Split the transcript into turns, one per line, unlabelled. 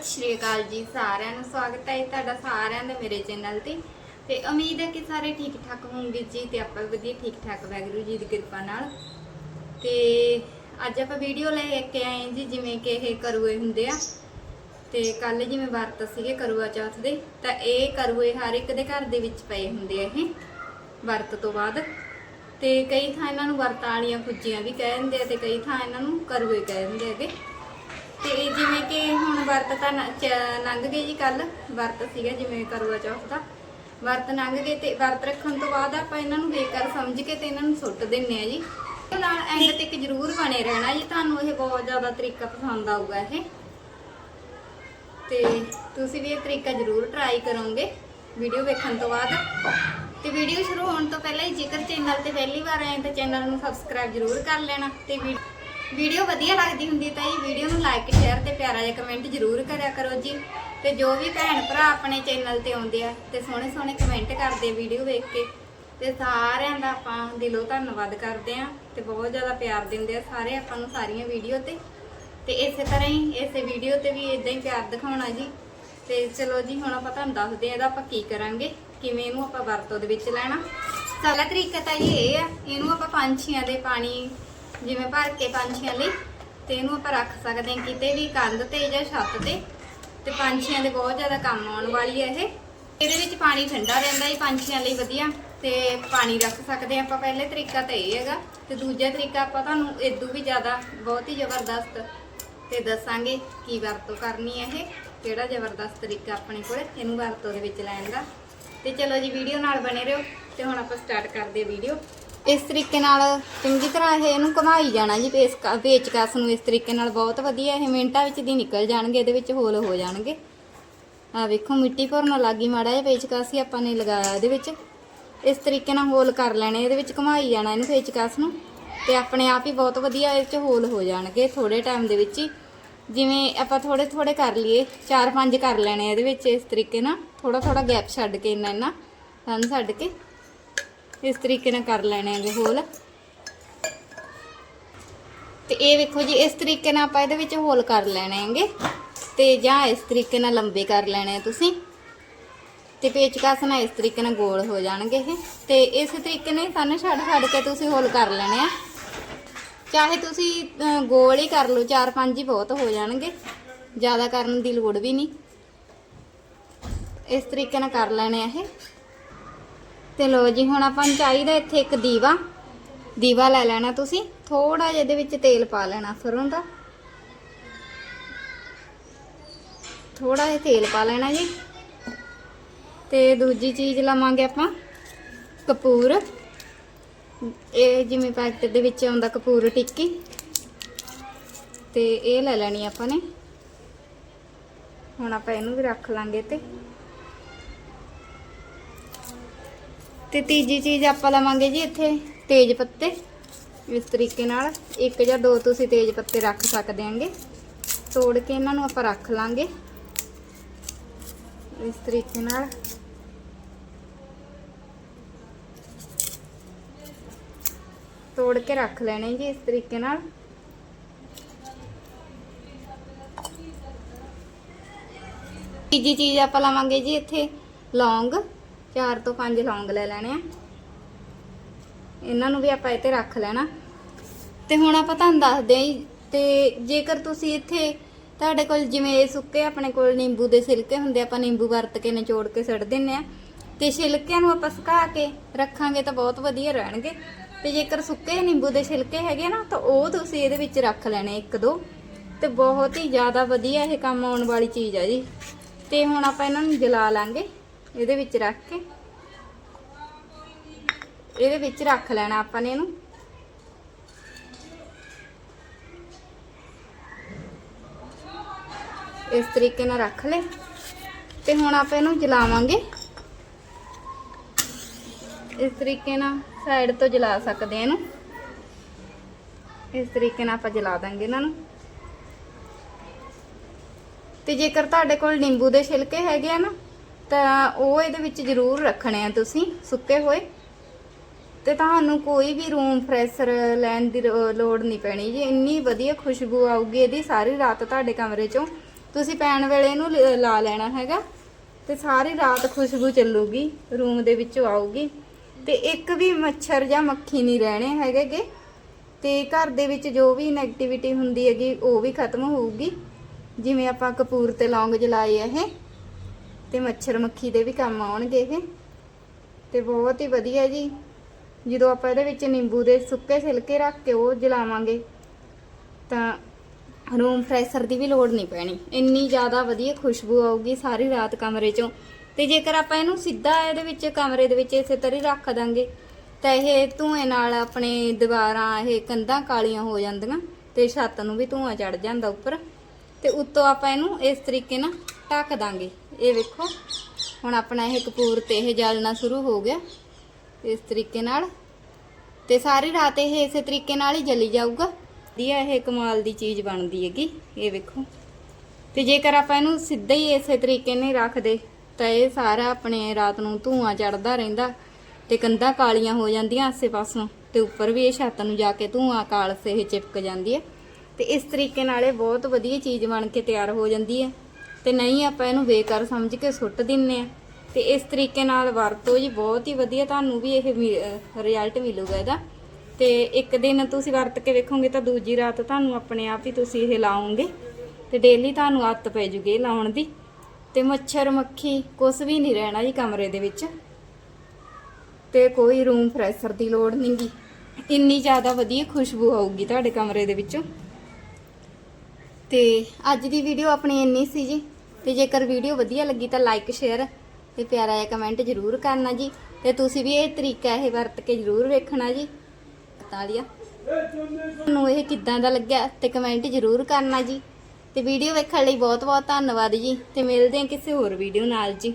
ਸਤਿ ਸ਼੍ਰੀ ਅਕਾਲ ਜੀ, ਸਾਰਿਆਂ ਨੂੰ ਸਵਾਗਤ ਹੈ ਤੁਹਾਡਾ ਸਾਰਿਆਂ ਦਾ ਮੇਰੇ ਚੈਨਲ ਤੇ। ਤੇ ਉਮੀਦ ਹੈ ਕਿ ਸਾਰੇ ਠੀਕ ਠਾਕ ਹੋਣਗੇ ਜੀ ਤੇ ਆਪਾਂ ਵਧੀਆ ਠੀਕ ਠਾਕ ਵੈਗਰੂ ਜੀ ਦੀ ਕਿਰਪਾ ਨਾਲ। ਤੇ ਅੱਜ ਆਪਾਂ ਵੀਡੀਓ ਲੈ ਕੇ ਆਏ ਜੀ, ਜਿਵੇਂ ਕਿ ਇਹ ਕਰੂਏ ਹੁੰਦੇ ਆ। ਤੇ ਕੱਲ ਜਿਵੇਂ ਵਰਤ ਸੀਗੇ ਕਰੂਆ ਚੌਥ ਦੇ, ਤਾਂ ਇਹ ਕਰੂਏ ਹਰ ਇੱਕ ਦੇ ਘਰ ਦੇ ਵਿੱਚ ਪਏ ਹੁੰਦੇ ਆ ਇਹ, ਵਰਤ ਤੋਂ ਬਾਅਦ। ਤੇ ਕਈ ਥਾਂ ਇਹਨਾਂ ਨੂੰ ਵਰਤਾਂ ਵਾਲੀਆਂ ਖੁੱਜੀਆਂ ਵੀ ਕਹਿ ਦਿੰਦੇ ਆ ਤੇ ਕਈ ਥਾਂ ਇਹਨਾਂ ਨੂੰ ਕਰੂਏ ਕਹਿ ਦਿੰਦੇ ਹੈਗੇ। ਤੇ ਜਿਵੇਂ ਕਿ ਹੁਣ ਵਰਤ ਤਾਂ ਨ- ਚ- ਲੰਘ ਗਏ ਜੀ ਕੱਲ ਵਰਤ ਸੀਗਾ ਜਿਵੇਂ ਕਰਵਾ ਚੌਥ ਦਾ। ਵਰਤ ਲੰਘ ਗਏ ਤੇ ਵਰਤ ਰੱਖਣ ਤੋਂ ਬਾਅਦ ਆਪਾਂ ਇਹਨਾਂ ਨੂੰ ਬੇਕਾਰ ਸਮਝ ਕੇ ਤੇ ਇਹਨਾਂ ਨੂੰ ਸੁੱਟ ਦਿੰਨੇ ਆ ਜੀ। ਤੇ ਨਾਲ ਐਂਡ ਤੱਕ ਜ਼ਰੂਰ ਬਣੇ ਰਹਿਣਾ ਜੀ, ਤੁਹਾਨੂੰ ਇਹ ਬਹੁਤ ਜ਼ਿਆਦਾ ਤਰੀਕਾ ਪਸੰਦ ਆਊਗਾ ਇਹ। ਤੇ ਤੁਸੀਂ ਵੀ ਇਹ ਤਰੀਕਾ ਜ਼ਰੂਰ ਟਰਾਈ ਕਰੋਗੇ ਵੀਡੀਓ ਵੇਖਣ ਤੋਂ ਬਾਅਦ। ਤੇ ਵੀਡੀਓ ਸ਼ੁਰੂ ਹੋਣ ਤੋਂ ਪਹਿਲਾਂ ਹੀ ਜੇਕਰ ਚੈਨਲ ਤੇ ਪਹਿਲੀ ਵਾਰ ਆਏ ਤਾਂ ਚੈਨਲ ਨੂੰ ਸਬਸਕ੍ਰਾਈਬ ਜ਼ਰੂਰ ਕਰ ਲੈਣਾ ਤੇ ਵੀ- ਵੀਡੀਓ ਵਧੀਆ ਲੱਗਦੀ ਹੁੰਦੀ ਤਾਂ ਜੀ ਵੀਡੀਓ ਨੂੰ ਲਾਈਕ ਸ਼ੇਅਰ ਤੇ ਪਿਆਰਾ ਜਿਹਾ ਕਮੈਂਟ ਜ਼ਰੂਰ ਕਰਿਆ ਕਰੋ ਜੀ। ਤੇ ਜੋ ਵੀ ਭੈਣ ਭਰਾ ਆਪਣੇ ਚੈਨਲ ਤੇ ਆਉਂਦੇ ਆ ਤੇ ਸੋਹਣੇ ਸੋਹਣੇ ਕਮੈਂਟ ਕਰਦੇ ਵੀਡੀਓ ਵੇਖ ਕੇ, ਤੇ ਸਾਰਿਆਂ ਦਾ ਆਪਾਂ ਦਿਲੋਂ ਧੰਨਵਾਦ ਕਰਦੇ ਆ ਤੇ ਬਹੁਤ ਜ਼ਿਆਦਾ ਪਿਆਰ ਦਿੰਦੇ ਆ ਸਾਰੇ ਆਪਾਂ ਨੂੰ ਸਾਰੀਆਂ ਵੀਡੀਓ ਤੇ। ਤੇ ਇਸੇ ਤਰ੍ਹਾਂ ਹੀ ਇਸੇ ਵੀਡੀਓ ਤੇ ਵੀ ਇਦਾਂ ਹੀ ਪਿਆਰ ਦਿਖਾਉਣਾ ਜੀ। ਤੇ ਚਲੋ ਜੀ, ਹੁਣ ਆਪਾਂ ਤੁਹਾਨੂੰ ਦੱਸਦੇ ਆ ਇਹਦਾ ਆਪਾਂ ਕੀ ਕਰਾਂਗੇ, ਕਿਵੇਂ ਇਹਨੂੰ ਆਪਾਂ ਵਰਤੋਂ ਦੇ ਵਿੱਚ ਲੈਣਾ। ਪਹਿਲਾ ਤਰੀਕਾ ਤਾਂ ਜੀ ਇਹ ਆ, ਇਹਨੂੰ ਆਪਾਂ ਪੰਛੀਆਂ ਦੇ ਪਾਣੀ ਜਿਵੇਂ ਭਰ ਕੇ ਪੰਛੀਆਂ ਲਈ, ਤੇ ਇਹਨੂੰ ਆਪਾਂ ਰੱਖ ਸਕਦੇ ਹਾਂ ਕਿਤੇ ਵੀ ਕੰਧ ਤੇ ਜਾਂ ਛੱਤ ਤੇ। ਤੇ ਪੰਛੀਆਂ ਦੇ ਬਹੁਤ ਜ਼ਿਆਦਾ ਕੰਮ ਆਉਣ ਵਾਲੀ ਹੈ ਇਹ। ਇਹਦੇ ਵਿੱਚ ਪਾਣੀ ਠੰਡਾ ਰਹਿੰਦਾ ਹੀ ਪੰਛੀਆਂ ਲਈ ਵਧੀਆ, ਤੇ ਪਾਣੀ ਰੱਖ ਸਕਦੇ ਹਾਂ ਆਪਾਂ। ਪਹਿਲੇ ਤਰੀਕਾ ਤਾਂ ਇਹ ਹੈਗਾ, ਤੇ ਦੂਜਾ ਤਰੀਕਾ ਆਪਾਂ ਤੁਹਾਨੂੰ ਇਦੋਂ ਵੀ ਜ਼ਿਆਦਾ ਬਹੁਤ ਹੀ ਜ਼ਬਰਦਸਤ ਤੇ ਦੱਸਾਂਗੇ ਕੀ ਵਰਤੋਂ ਕਰਨੀ ਹੈ ਇਹ, ਕਿਹੜਾ ਜ਼ਬਰਦਸਤ ਤਰੀਕਾ ਆਪਣੇ ਕੋਲ, ਇਹਨੂੰ ਵਰਤੋਂ ਦੇ ਵਿੱਚ ਲੈਣ ਦਾ। ਤੇ ਚਲੋ ਜੀ, ਵੀਡੀਓ ਨਾਲ ਬਣੇ ਰਹੋ, ਤੇ ਹੁਣ ਆਪਾਂ ਸਟਾਰਟ ਕਰਦੇ ਵੀਡੀਓ। ਇਸ ਤਰੀਕੇ ਨਾਲ ਚੰਗੀ ਤਰ੍ਹਾਂ ਇਹ ਇਹਨੂੰ ਘੁਮਾਈ ਜਾਣਾ ਜੀ, ਪੇਸ ਪੇਚਕਸ ਨੂੰ ਇਸ ਤਰੀਕੇ ਨਾਲ ਬਹੁਤ ਵਧੀਆ ਇਹ ਮਿੰਟਾਂ ਵਿੱਚ ਦੀ ਨਿਕਲ ਜਾਣਗੇ, ਇਹਦੇ ਵਿੱਚ ਹੋਲ ਹੋ ਜਾਣਗੇ। ਆ ਵੇਖੋ, ਮਿੱਟੀ ਭਰਨ ਲੱਗੀ ਮਾੜਾ ਜਿਹਾ ਪੇਚਕਸ ਹੀ ਆਪਾਂ ਨੇ ਲਗਾਇਆ ਇਹਦੇ ਵਿੱਚ। ਇਸ ਤਰੀਕੇ ਨਾਲ ਹੋਲ ਕਰ ਲੈਣੇ, ਇਹਦੇ ਵਿੱਚ ਘੁਮਾਈ ਜਾਣਾ ਇਹਨੂੰ ਪੇਚਕਸ ਨੂੰ। ਤੇ ਆਪਣੇ ਆਪ ਹੀ ਬਹੁਤ ਵਧੀਆ ਇਹ ਚ ਹੋਲ ਹੋ ਜਾਣਗੇ ਥੋੜੇ ਟਾਈਮ ਦੇ ਵਿੱਚ ਹੀ। ਜਿਵੇਂ ਆਪਾਂ ਥੋੜੇ ਥੋੜੇ ਕਰ ਲਈਏ, ਚਾਰ ਪੰਜ ਕਰ ਲੈਣੇ ਇਹਦੇ ਵਿੱਚ ਇਸ ਤਰੀਕੇ ਨਾਲ। ਥੋੜਾ ਥੋੜਾ ਗੈਪ ਛੱਡ ਕੇ ਇੰਨਾ ਇੰਨਾ ਸੰਨ ਛੱਡ ਕੇ। ਇਸ ਤਰੀਕੇ ਨਾਲ ਕਰ ਲੈਣੇ ਹੈਗੇ ਹੋਲ। ਤੇ ਇਹ ਵੇਖੋ ਜੀ, ਇਸ ਤਰੀਕੇ ਨਾਲ ਆਪਾਂ ਇਹਦੇ ਵਿੱਚ ਹੋਲ ਕਰ ਲੈਣੇ ਹੈਗੇ। ਤੇ ਜਾਂ ਇਸ ਤਰੀਕੇ ਨਾਲ ਲੰਬੇ ਕਰ ਲੈਣੇ ਆ ਤੁਸੀਂ। ਤੇ ਪੇਚਕਸ ਨਾਲ ਇਸ ਤਰੀਕੇ ਨਾਲ ਗੋਲ ਹੋ ਜਾਣਗੇ ਇਹ। ਤੇ ਇਸ ਤਰੀਕੇ ਨਾਲ ਸਾਨੂੰ ਛੱਡ ਛੱਡ ਕੇ ਤੁਸੀਂ ਹੋਲ ਕਰ ਲੈਣੇ ਆ। ਚਾਹੇ ਤੁਸੀਂ ਗੋਲ ਹੀ ਕਰ ਲਓ, ਚਾਰ ਪੰਜ ਹੀ ਬਹੁਤ ਹੋ ਜਾਣਗੇ। ਜ਼ਿਆਦਾ ਕਰਨ ਦੀ ਲੋੜ ਵੀ ਨਹੀਂ। ਇਸ ਤਰੀਕੇ ਨਾਲ ਕਰ ਲੈਣੇ ਆ ਇਹ। ਤੇ ਲੋ ਜੀ, ਹੁਣ ਆਪਾਂ ਨੂੰ ਚਾਹੀਦਾ ਇੱਥੇ ਇੱਕ ਦੀਵਾ। ਦੀਵਾ ਲੈ ਲੈਣਾ ਤੁਸੀਂ। ਥੋੜਾ ਜਿਹਾ ਇਹਦੇ ਵਿੱਚ ਤੇਲ ਪਾ ਲੈਣਾ ਸਰੋਂ ਦਾ। ਥੋੜਾ ਜਿਹਾ ਤੇਲ ਪਾ ਲੈਣਾ ਜੀ। ਤੇ ਦੂਜੀ ਚੀਜ਼ ਲਵਾਂਗੇ ਆਪਾਂ, ਕਪੂਰ। ਇਹ ਜਿਵੇਂ ਪੈਕਟ ਦੇ ਵਿੱਚ ਆਉਂਦਾ ਕਪੂਰ ਟਿੱਕੀ। ਤੇ ਇਹ ਲੈ ਲੈਣੀ ਆਪਾਂ ਨੇ। ਹੁਣ ਆਪਾਂ ਇਹਨੂੰ ਵੀ ਰੱਖ ਲਾਂਗੇ ਤੇ ਤੇ ਤੀਜੀ ਚੀਜ਼ ਆਪਾਂ ਲਵਾਂਗੇ ਜੀ ਇੱਥੇ ਤੇਜ ਪੱਤੇ। ਇਸ ਤਰੀਕੇ ਨਾਲ ਇੱਕ ਜਾਂ ਦੋ ਤੁਸੀਂ ਤੇਜ ਪੱਤੇ ਰੱਖ ਸਕਦੇ ਆਂਗੇ ਤੋੜ ਕੇ ਇਹਨਾਂ ਨੂੰ ਆਪਾਂ ਰੱਖ ਲਾਂਗੇ। ਇਸ ਤਰੀਕੇ ਨਾਲ। ਤੋੜ ਕੇ ਰੱਖ ਲੈਣੇ ਜੀ ਇਸ ਤਰੀਕੇ ਨਾਲ। ਤੀਜੀ ਚੀਜ਼ ਆਪਾਂ ਲਵਾਂਗੇ ਜੀ ਇੱਥੇ ਲੌਂਗ। ਚਾਰ ਤੋਂ ਪੰਜ ਲੌਂਗ ਲੈ ਲੈਣੇ ਆ। ਇਹਨਾਂ ਨੂੰ ਵੀ ਆਪਾਂ ਇੱਥੇ ਰੱਖ ਲੈਣਾ। ਤੇ ਹੁਣ ਆਪਾਂ ਤੁਹਾਨੂੰ ਦੱਸਦੇ ਆਂ ਜੀ, ਤੇ ਜੇਕਰ ਤੁਸੀਂ ਇੱਥੇ ਤੁਹਾਡੇ ਕੋਲ ਜਿਵੇਂ ਇਹ ਸੁੱਕੇ ਆਪਣੇ ਕੋਲ ਨਿੰਬੂ ਦੇ ਛਿਲਕੇ ਹੁੰਦੇ ਆਪਾਂ ਨਿੰਬੂ ਵਰਤ ਕੇ ਨਿਚੋੜ ਕੇ ਸੁੱਟ ਦਿੰਨੇ ਆ। ਤੇ ਛਿਲਕਿਆਂ ਨੂੰ ਆਪਾਂ ਸੁਕਾ ਕੇ ਰੱਖਾਂਗੇ ਤਾਂ ਬਹੁਤ ਵਧੀਆ ਰਹਿਣਗੇ। ਤੇ ਜੇਕਰ ਸੁੱਕੇ ਨਿੰਬੂ ਦੇ ਛਿਲਕੇ ਹੈਗੇ ਨਾ ਤਾਂ ਉਹ ਤੁਸੀਂ ਇਹਦੇ ਵਿੱਚ ਰੱਖ ਲੈਣੇ ਇੱਕ ਦੋ। ਤੇ ਬਹੁਤ ਹੀ ਜ਼ਿਆਦਾ ਵਧੀਆ ਇਹ ਕੰਮ ਆਉਣ ਵਾਲੀ ਚੀਜ਼ ਆ ਜੀ। ਤੇ ਹੁਣ ਆਪਾਂ ਇਹਨਾਂ ਨੂੰ ਜਲਾ ਲਾਂਗੇ। ਇਹਦੇ ਵਿੱਚ ਰੱਖ ਕੇ। ਇਹਦੇ ਵਿੱਚ ਰੱਖ ਲੈਣਾ ਆਪਾਂ ਨੇ ਇਹਨੂੰ। ਇਸ ਤਰੀਕੇ ਨਾਲ ਰੱਖ ਲੈ। ਤੇ ਹੁਣ ਆਪਾਂ ਇਹਨੂੰ ਜਲਾਵਾਂਗੇ। ਇਸ ਤਰੀਕੇ ਨਾਲ ਸਾਈਡ ਤੋਂ ਜਲਾ ਸਕਦੇ ਆ ਇਹਨੂੰ। ਇਸ ਤਰੀਕੇ ਨਾਲ ਆਪਾਂ ਜਲਾ ਦਾਂਗੇ ਇਹਨਾਂ ਨੂੰ। ਤੇ ਜੇਕਰ ਤੁਹਾਡੇ ਕੋਲ ਨਿੰਬੂ ਦੇ ਛਿਲਕੇ ਹੈਗੇ ਆ ਨਾ ਤਾਂ ਉਹ ਇਹਦੇ ਵਿੱਚ ਜ਼ਰੂਰ ਰੱਖਣੇ ਆ ਤੁਸੀਂ ਸੁੱਕੇ ਹੋਏ। ਤੇ ਤੁਹਾਨੂੰ ਕੋਈ ਵੀ ਰੂਮ ਫਰੈਸ਼ਰ ਲੈਣ ਦੀ ਲੋ- ਲੋੜ ਨਹੀਂ ਪੈਣੀ ਜੀ। ਇੰਨੀ ਵਧੀਆ ਖੁਸ਼ਬੂ ਆਊਗੀ ਇਹਦੀ ਸਾਰੀ ਰਾਤ ਤੁਹਾਡੇ ਕਮਰੇ ਚੋਂ। ਤੁਸੀਂ ਪੈਣ ਵੇਲੇ ਇਹਨੂੰ ਲ- ਲਾ ਲੈਣਾ ਹੈਗਾ। ਤੇ ਸਾਰੀ ਰਾਤ ਖੁਸ਼ਬੂ ਚੱਲੂਗੀ ਰੂਮ ਦੇ ਵਿੱਚੋਂ ਆਊਗੀ। ਤੇ ਇੱਕ ਵੀ ਮੱਛਰ ਜਾਂ ਮੱਖੀ ਨਹੀਂ ਰਹਿਣੇ ਹੈਗੇਗੇ। ਤੇ ਘਰ ਦੇ ਵਿੱਚ ਜੋ ਵੀ ਨੈਗੇਟਿਵਿਟੀ ਹੁੰਦੀ ਹੈਗੀ, ਉਹ ਵੀ ਖਤਮ ਹੋਊਗੀ। ਜਿਵੇਂ ਆਪਾਂ ਕਪੂਰ ਤੇ ਲੌਂਗ ਜਲਾਏ ਇਹ। ਤੇ ਮੱਛਰ ਮੱਖੀ ਦੇ ਵੀ ਕੰਮ ਆਉਣਗੇ ਇਹ। ਤੇ ਬਹੁਤ ਹੀ ਵਧੀਆ ਜੀ। ਜਦੋਂ ਆਪਾਂ ਇਹਦੇ ਵਿੱਚ ਨਿੰਬੂ ਦੇ ਸੁੱਕੇ ਛਿਲਕੇ ਰੱਖ ਕੇ ਉਹ ਜਲਾਵਾਂਗੇ, ਤਾਂ ਰੂਮ ਫਰੈਸ਼ਰ ਦੀ ਵੀ ਲੋੜ ਨਹੀਂ ਪੈਣੀ। ਇੰਨੀ ਜ਼ਿਆਦਾ ਵਧੀਆ ਖੁਸ਼ਬੂ ਆਊਗੀ ਸਾਰੀ ਰਾਤ ਕਮਰੇ 'ਚੋਂ। ਤੇ ਜੇਕਰ ਆਪਾਂ ਇਹਨੂੰ ਸਿੱਧਾ ਇਹਦੇ ਵਿੱਚ ਕਮਰੇ ਦੇ ਵਿੱਚ ਇਸੇ ਤਰ੍ਹਾਂ ਹੀ ਰੱਖ ਦਾਂਗੇ, ਤਾਂ ਇਹ ਧੂਏ ਨਾਲ ਆਪਣੇ ਦੀਵਾਰਾਂ, ਇਹ ਕੰਧਾਂ ਕਾਲੀਆਂ ਹੋ ਜਾਂਦੀਆਂ ਤੇ ਛੱਤ ਨੂੰ ਵੀ ਧੂਆਂ ਚੜ ਜਾਂਦਾ ਉੱਪਰ। ਤੇ ਉੱਤੋਂ ਆਪਾਂ ਇਹਨੂੰ ਇਸ ਤਰੀਕੇ ਨਾਲ ਢੱਕ ਦਾਂਗੇ। ਇਹ ਵੇਖੋ, ਹੁਣ ਆਪਣਾ ਇਹ ਕਪੂਰ ਤੇ ਇਹ ਜਲਣਾ ਸ਼ੁਰੂ ਹੋ ਗਿਆ ਇਸ ਤਰੀਕੇ ਨਾਲ। ਤੇ ਸਾਰੀ ਰਾਤ ਇਹ ਇਸੇ ਤਰੀਕੇ ਨਾਲ ਹੀ ਜਲੀ ਜਾਊਗਾ। ਵਧੀਆ ਇਹ ਕਮਾਲ ਦੀ ਚੀਜ਼ ਬਣਦੀ ਹੈਗੀ, ਇਹ ਵੇਖੋ। ਤੇ ਜੇਕਰ ਆਪਾਂ ਇਹਨੂੰ ਸਿੱਧਾ ਹੀ ਇਸੇ ਤਰੀਕੇ ਨਾਲ ਰੱਖਦੇ, ਤਾਂ ਇਹ ਸਾਰਾ ਆਪਣੇ ਰਾਤ ਨੂੰ ਧੂਆਂ ਚੜਦਾ ਰਹਿੰਦਾ ਤੇ ਕੰਧਾਂ ਕਾਲੀਆਂ ਹੋ ਜਾਂਦੀਆਂ ਆਸੇ ਪਾਸੋਂ ਤੇ ਉੱਪਰ ਵੀ ਇਹ ਛੱਤ ਨੂੰ ਜਾ ਕੇ ਧੂਆਂ ਕਾਲ ਸੇ ਇਹ ਚਿਪਕ ਜਾਂਦੀ ਹੈ। ਤੇ ਇਸ ਤਰੀਕੇ ਨਾਲ ਇਹ ਬਹੁਤ ਵਧੀਆ ਚੀਜ਼ ਬਣ ਕੇ ਤਿਆਰ ਹੋ ਜਾਂਦੀ ਹੈ। ਤੇ ਨਹੀਂ ਆਪਾਂ ਇਹਨੂੰ ਬੇਕਾਰ ਸਮਝ ਕੇ ਸੁੱਟ ਦਿੰਨੇ ਆ। ਤੇ ਇਸ ਤਰੀਕੇ ਨਾਲ ਵਰਤੋ ਜੀ ਬਹੁਤ ਹੀ ਵਧੀਆ, ਤੁਹਾਨੂੰ ਵੀ ਇਹ ਰਿਜ਼ਲਟ ਮਿਲੂਗਾ ਇਹਦਾ। ਤੇ ਇੱਕ ਦਿਨ ਤੁਸੀਂ ਵਰਤ ਕੇ ਵੇਖੋਗੇ ਤਾਂ ਦੂਜੀ ਰਾਤ ਤੁਹਾਨੂੰ ਆਪਣੇ ਆਪ ਹੀ ਤੁਸੀਂ ਇਹ ਲਾਉਂਗੇ ਤੇ ਡੇਲੀ ਤੁਹਾਨੂੰ ਆਦਤ ਪੈ ਜੂਗੀ ਇਹ ਲਾਉਣ ਦੀ। ਤੇ ਮੱਛਰ ਮੱਖੀ ਕੁਝ ਵੀ ਨਹੀਂ ਰਹਿਣਾ ਜੀ ਕਮਰੇ ਦੇ ਵਿੱਚ। ਤੇ ਕੋਈ ਰੂਮ ਫਰੈਸ਼ਰ ਦੀ ਲੋੜ ਨਹੀਂਗੀ ਇੰਨੀ ਜ਼ਿਆਦਾ ਵਧੀਆ ਖੁਸ਼ਬੂ ਆਊਗੀ ਤੁਹਾਡੇ ਕਮਰੇ ਦੇ ਵਿੱਚੋਂ। ਤੇ ਅੱਜ ਦੀ ਵੀਡੀਓ ਆਪਣੀ ਇੰਨੀ ਸੀ ਜੀ, ਤੇ ਜੇਕਰ ਵੀਡੀਓ ਵਧੀਆ ਲੱਗੀ ਤਾਂ ਲਾਈਕ ਸ਼ੇਅਰ ਤੇ ਪਿਆਰਾ ਜਿਹਾ ਕਮੈਂਟ ਜ਼ਰੂਰ ਕਰਨਾ ਜੀ, ਤੇ ਤੁਸੀਂ ਵੀ ਇਹ ਤਰੀਕਾ ਇਹ ਵਰਤ ਕੇ ਜ਼ਰੂਰ ਵੇਖਣਾ ਜੀ। ਤਾਲੀਆ। ਤੁਹਾਨੂੰ ਇਹ ਕਿੱਦਾਂ ਦਾ ਲੱਗਿਆ ਤੇ ਕਮੈਂਟ ਜ਼ਰੂਰ ਕਰਨਾ ਜੀ। ਤੇ ਵੀਡੀਓ ਵੇਖਣ ਲਈ ਬਹੁਤ ਬਹੁਤ ਧੰਨਵਾਦ ਜੀ, ਤੇ ਮਿਲਦੇ ਹਾਂ ਕਿਸੇ ਹੋਰ ਵੀਡੀਓ ਨਾਲ ਜੀ।